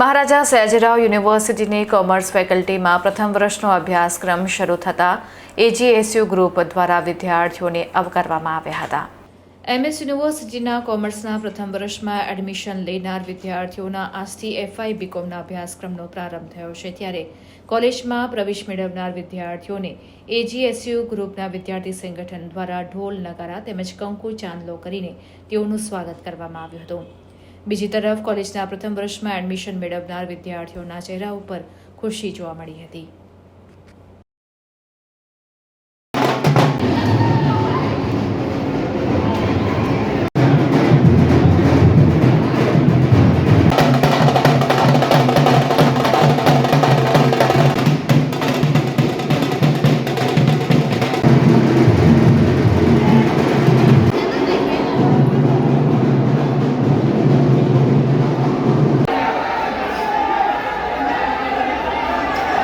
મહારાજા સયાજીરાવ યુનિવર્સિટીની કોમર્સ ફેકલ્ટીમાં પ્રથમ વર્ષનો અભ્યાસક્રમ શરૂ થતાં એજીએસયુ ગ્રુપ દ્વારા વિદ્યાર્થીઓને આવકારવામાં આવ્યા હતા. એમએસ યુનિવર્સિટીના કોમર્સના પ્રથમ વર્ષમાં એડમિશન લેનાર વિદ્યાર્થીઓના આજથી એફઆઈ બીકોમના અભ્યાસક્રમનો પ્રારંભ થયો છે. ત્યારે કોલેજમાં પ્રવેશ મેળવનાર વિદ્યાર્થીઓને એજીએસયુ ગ્રુપના વિદ્યાર્થી સંગઠન દ્વારા ઢોલ નગારા તેમજ કંકુ ચાંદલો કરીને તેઓનું સ્વાગત કરવામાં આવ્યું હતું. બીજી તરફ કોલેજના પ્રથમ વર્ષમાં એડમિશન મેળવનાર વિદ્યાર્થીઓના ચહેરા ઉપર ખુશી જોવા મળી હતી.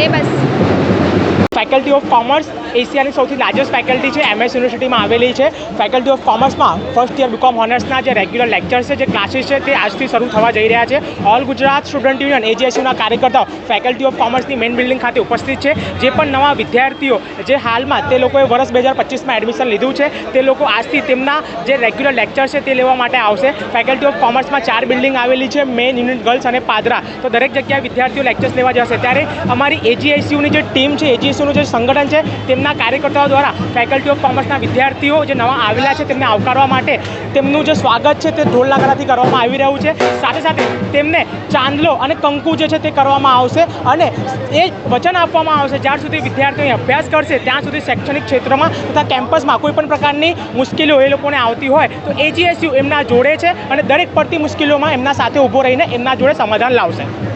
સિલેબસ ફેકલ્ટી ઓફ કોમર્સ એશિયાની સૌથી લાર્જેસ્ટ ફેકલ્ટી છે એમએસ યુનિવર્સિટીમાં આવેલી છે. ફેકલ્ટી ઓફ કોમર્સમાં ફર્સ્ટ યર બીકોમ ઓનર્સના જે રેગ્યુલર લેક્ચર્સ છે, જે ક્લાસીસ છે, તે આજથી શરૂ થવા જઈ રહ્યા છે. ઓલ ગુજરાત સ્ટુડન્ટ યુનિયન એજીએસયુના કાર્યકર્તાઓ ફેકલ્ટી ઓફ કોમર્સની મેઇન બિલ્ડિંગ ખાતે ઉપસ્થિત છે. જે પણ નવા વિદ્યાર્થીઓ જે હાલમાં તે લોકોએ વર્ષ બે હજાર પચીસમાં એડમિશન લીધું છે, તે લોકો આજથી તેમના જે રેગ્યુલર લેક્ચર છે, તે લેવા માટે આવશે. ફેકલ્ટી ઓફ કોમર્સમાં ચાર બિલ્ડિંગ આવેલી છે મેઇન યુનિટ ગર્લ્સ અને પાદરા. તો દરેક જગ્યાએ વિદ્યાર્થીઓ લેક્ચર્સ લેવા જશે. ત્યારે અમારી એજીએસયુની જે ટીમ છે એજીએસયુનું જે સંગઠન છે તેમના કાર્યકર્તાઓ દ્વારા ફેકલ્ટી ઓફ કોમર્સના વિદ્યાર્થીઓ જે નવા આવેલા છે તેમને આવકારવા માટે તેમનું જે સ્વાગત છે તે ઢોલ નગારાથી કરવામાં આવી રહ્યું છે. સાથે સાથે તેમને ચાંદલો અને કંકુ જે છે તે કરવામાં આવશે અને એ વચન આપવામાં આવશે. જ્યાર સુધી વિદ્યાર્થીઓ અભ્યાસ કરશે, ત્યાં સુધી શૈક્ષણિક ક્ષેત્રમાં તથા કેમ્પસમાં કોઈ પણ પ્રકારની મુશ્કેલીઓ એ લોકોને આવતી હોય તો એજીએસયુ એમના જોડે છે અને દરેક પડતી મુશ્કેલીઓમાં એમના સાથે ઊભો રહીને એમના જોડે સમાધાન લાવશે.